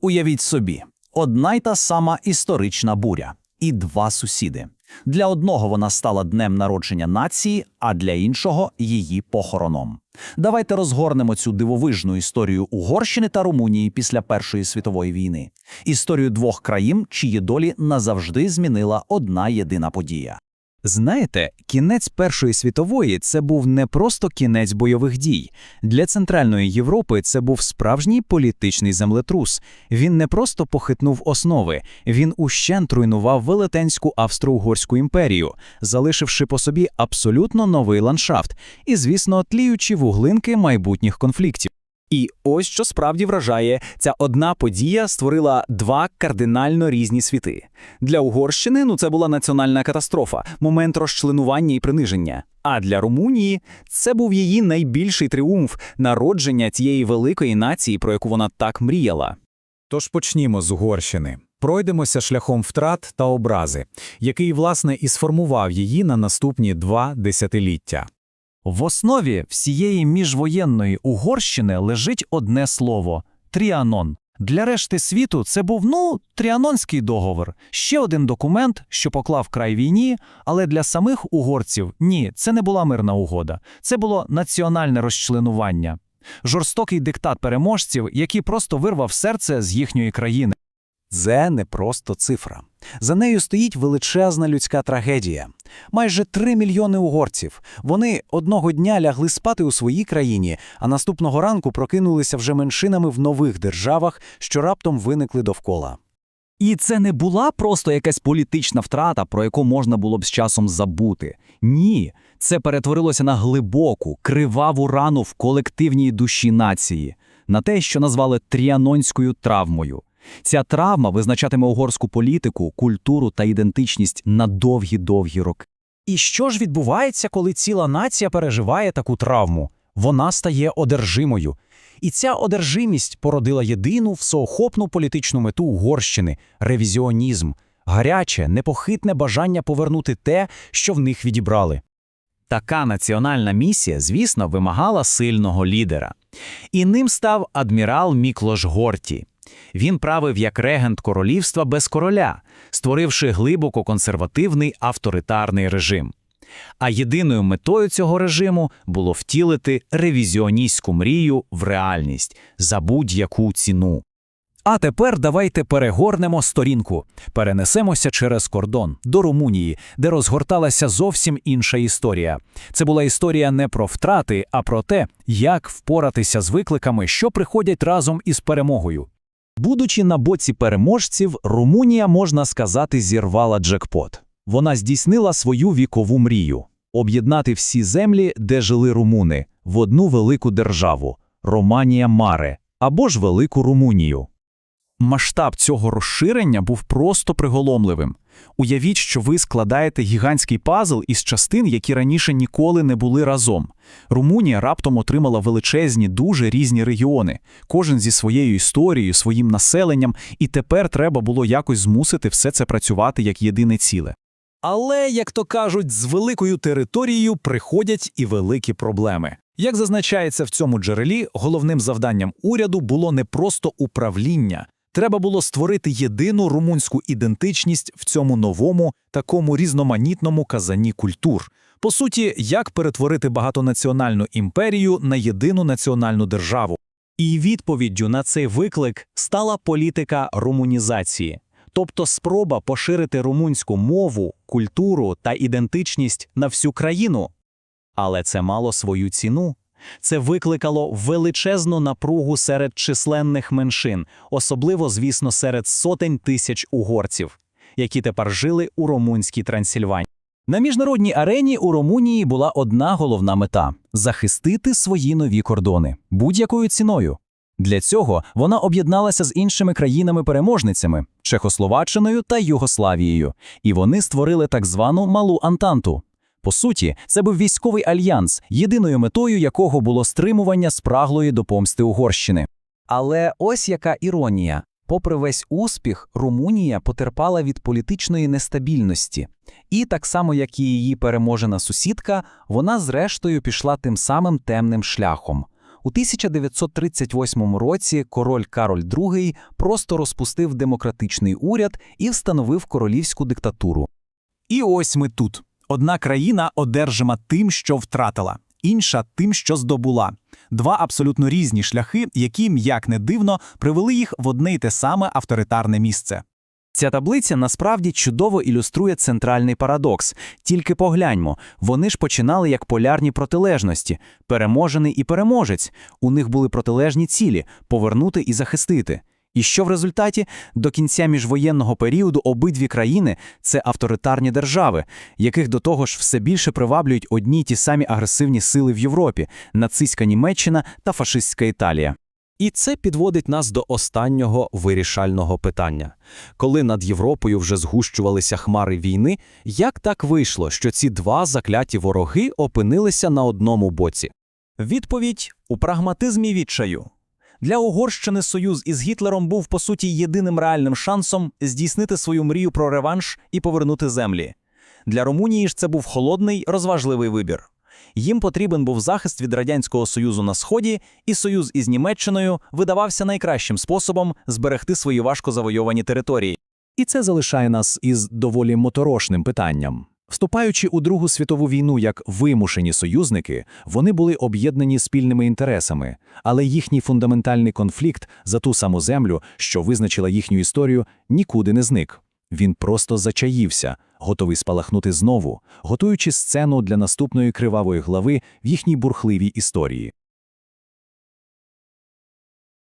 Уявіть собі, одна й та сама історична буря і два сусіди. Для одного вона стала днем народження нації, а для іншого її похороном. Давайте розгорнемо цю дивовижну історію Угорщини та Румунії після Першої світової війни. Історію двох країн, чиї долі назавжди змінила одна єдина подія. Знаєте, кінець Першої світової це був не просто кінець бойових дій. Для Центральної Європи це був справжній політичний землетрус. Він не просто похитнув основи, він ущент руйнував велетенську Австро-Угорську імперію, залишивши по собі абсолютно новий ландшафт і, звісно, тліючі вуглинки майбутніх конфліктів. І ось що справді вражає, ця одна подія створила два кардинально різні світи. Для Угорщини ну це була національна катастрофа, момент розчленування і приниження. А для Румунії це був її найбільший тріумф народження цієї великої нації, про яку вона так мріяла. Тож почнімо з Угорщини. Пройдемося шляхом втрат та образи, який, власне, і сформував її на наступні два десятиліття. В основі всієї міжвоєнної Угорщини лежить одне слово тріанон. Для решти світу це був ну тріанонський договор, ще один документ, що поклав край війні. Але для самих угорців ні, це не була мирна угода, це було національне розчленування, жорстокий диктат переможців, який просто вирвав серце з їхньої країни. Це не просто цифра. За нею стоїть величезна людська трагедія. Майже три мільйони угорців. Вони одного дня лягли спати у своїй країні, а наступного ранку прокинулися вже меншинами в нових державах, що раптом виникли довкола. І це не була просто якась політична втрата, про яку можна було б з часом забути. Ні, це перетворилося на глибоку, криваву рану в колективній душі нації, на те, що назвали тріанонською травмою. Ця травма визначатиме угорську політику, культуру та ідентичність на довгі-довгі роки. І що ж відбувається, коли ціла нація переживає таку травму? Вона стає одержимою. І ця одержимість породила єдину всеохопну політичну мету Угорщини ревізіонізм, гаряче, непохитне бажання повернути те, що в них відібрали. Така національна місія, звісно, вимагала сильного лідера. І ним став адмірал Міклош Горті. Він правив як регент королівства без короля, створивши глибоко консервативний авторитарний режим. А єдиною метою цього режиму було втілити ревізіоністську мрію в реальність за будь-яку ціну. А тепер давайте перегорнемо сторінку, перенесемося через кордон до Румунії, де розгорталася зовсім інша історія. Це була історія не про втрати, а про те, як впоратися з викликами, що приходять разом із перемогою. Будучи на боці переможців, Румунія, можна сказати, зірвала джекпот. Вона здійснила свою вікову мрію об'єднати всі землі, де жили румуни, в одну велику державу Романія Маре або ж Велику Румунію. Масштаб цього розширення був просто приголомливим. Уявіть, що ви складаєте гігантський пазл із частин, які раніше ніколи не були разом. Румунія раптом отримала величезні, дуже різні регіони, кожен зі своєю історією, своїм населенням, і тепер треба було якось змусити все це працювати як єдине ціле. Але, як то кажуть, з великою територією приходять і великі проблеми. Як зазначається в цьому джерелі, головним завданням уряду було не просто управління. Треба було створити єдину румунську ідентичність в цьому новому, такому різноманітному казані культур. По суті, як перетворити багатонаціональну імперію на єдину національну державу. І відповіддю на цей виклик стала політика румунізації, тобто спроба поширити румунську мову, культуру та ідентичність на всю країну. Але це мало свою ціну. Це викликало величезну напругу серед численних меншин, особливо, звісно, серед сотень тисяч угорців, які тепер жили у румунській Трансильванії. На міжнародній арені у Румунії була одна головна мета захистити свої нові кордони будь-якою ціною. Для цього вона об'єдналася з іншими країнами-переможницями Чехословаччиною та Югославією, і вони створили так звану Малу Антанту. По суті, це був військовий альянс, єдиною метою якого було стримування спраглої до помсти Угорщини. Але ось яка іронія. Попри весь успіх, Румунія потерпала від політичної нестабільності, і так само, як і її переможена сусідка, вона зрештою пішла тим самим темним шляхом. У 1938 році король Кароль II просто розпустив демократичний уряд і встановив королівську диктатуру. І ось ми тут. Одна країна одержима тим, що втратила, інша тим, що здобула. Два абсолютно різні шляхи, які, як не дивно, привели їх в одне й те саме авторитарне місце. Ця таблиця насправді чудово ілюструє центральний парадокс. Тільки погляньмо, вони ж починали як полярні протилежності – переможений і переможець. У них були протилежні цілі – повернути і захистити. І що в результаті? До кінця міжвоєнного періоду обидві країни – це авторитарні держави, яких до того ж все більше приваблюють одні й ті самі агресивні сили в Європі – нацистська Німеччина та фашистська Італія. І це підводить нас до останнього вирішального питання. Коли над Європою вже згущувалися хмари війни, як так вийшло, що ці два закляті вороги опинилися на одному боці? Відповідь у прагматизмі відчаю. Для Угорщини союз із Гітлером був по суті єдиним реальним шансом здійснити свою мрію про реванш і повернути землі. Для Румунії ж це був холодний, розважливий вибір. Їм потрібен був захист від Радянського Союзу на Сході, і союз із Німеччиною видавався найкращим способом зберегти свої важко завойовані території. І це залишає нас із доволі моторошним питанням. Вступаючи у Другу світову війну як вимушені союзники, вони були об'єднані спільними інтересами, але їхній фундаментальний конфлікт за ту саму землю, що визначила їхню історію, нікуди не зник. Він просто зачаївся, готовий спалахнути знову, готуючи сцену для наступної кривавої глави в їхній бурхливій історії.